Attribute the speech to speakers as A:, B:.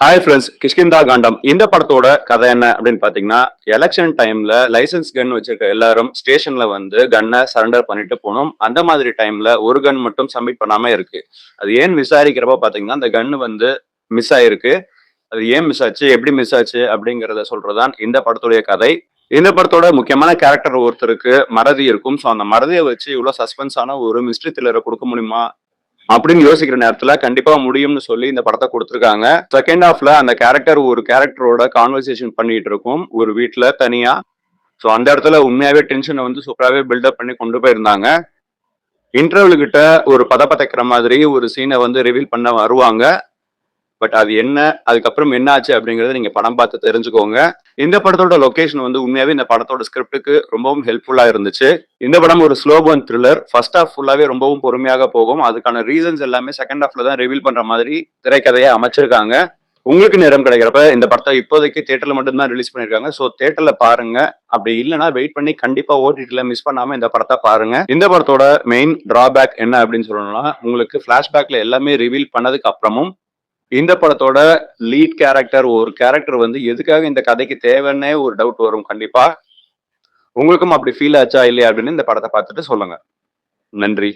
A: Hi friends Kishkindha காண்டம் இந்த படத்தோட கதை என்ன அப்படின்னு பாத்தீங்கன்னா எலெக்ஷன் டைம்ல லைசென்ஸ் கன் வச்சிருக்க எல்லாரும் ஸ்டேஷன்ல வந்து கன்னை சரண்டர் பண்ணிட்டு போகணும். அந்த மாதிரி டைம்ல ஒரு கன் மட்டும் சப்மிட் பண்ணாம இருக்கு. அது ஏன் விசாரிக்கிறப்ப பாத்தீங்கன்னா அந்த கன்னு வந்து மிஸ் ஆயிருக்கு. அது ஏன் மிஸ் ஆச்சு எப்படி மிஸ் ஆச்சு அப்படிங்கறத சொல்றதுதான் இந்த படத்துடைய கதை. இந்த படத்தோட முக்கியமான கேரக்டர் ஒருத்தருக்கு மறதி இருக்கும். ஸோ அந்த மறதியை வச்சு இவ்வளோ சஸ்பென்ஸான ஒரு மிஸ்ட்ரி த்ரில்லரை கொடுக்க முடியுமா அப்படின்னு யோசிக்கிற நேரத்துல கண்டிப்பா முடியும்னு சொல்லி இந்த படத்தை கொடுத்துருக்காங்க. செகண்ட் ஹாஃப்ல அந்த கேரக்டர் ஒரு கேரக்டரோட கான்வர்சேஷன் பண்ணிட்டு இருக்கும். ஒரு வீட்டுல தனியா. ஸோ அந்த இடத்துல உண்மையாவே டென்ஷனை வந்து சூப்பராகவே பில்டப் பண்ணி கொண்டு போயிருந்தாங்க. இன்டர்வல் கிட்ட ஒரு பதப்பதைக்கிற மாதிரி ஒரு சீனை வந்து ரிவீல் பண்ண வருவாங்க. பட் அது என்ன அதுக்கப்புறம் என்ன ஆச்சு அப்படிங்கறத நீங்க படம் பார்த்து தெரிஞ்சுக்கோங்க. இந்த படத்தோட லொகேஷன் வந்து உண்மையாவே இந்த படத்தோட ஸ்கிரிப்டுக்கு ரொம்பவும் ஹெல்ப்ஃபுல்லா இருந்துச்சு. இந்த படம் ஒரு slow burn thriller first half ஃபுல்லாவே ரொம்பவும் பொறுமையாக போகும். அதுக்கான ரீசன்ஸ் எல்லாமே செகண்ட் ஹாஃப்ல தான் ரிவீல் பண்ற மாதிரி திரைக்கதையை அமைச்சிருக்காங்க. உங்களுக்கு நேரம் கிடைக்கிறப்ப இந்த படத்தை இப்போதைக்கு தேட்டர்ல மட்டும்தான் ரிலீஸ் பண்ணிருக்காங்க. ஸோ தேட்டர்ல பாருங்க. அப்படி இல்லைன்னா வெயிட் பண்ணி கண்டிப்பா ஓடிடில மிஸ் பண்ணாம இந்த படத்தை பாருங்க. இந்த படத்தோட மெயின் டிராபேக் என்ன அப்படின்னு சொல்லணும்னா உங்களுக்கு பிளாஷ்பேக்ல எல்லாமே ரிவீல் பண்ணதுக்கு அப்புறமும் இந்த படத்தோட லீட் கேரக்டர் ஒரு கேரக்டர் வந்து எதுக்காக இந்த கதைக்கு தேவைன்னே ஒரு டவுட் வரும் கண்டிப்பா. உங்களுக்கும் அப்படி ஃபீல் ஆச்சா இல்லையா அப்படின்னு இந்த படத்தை பார்த்துட்டு சொல்லுங்க. நன்றி.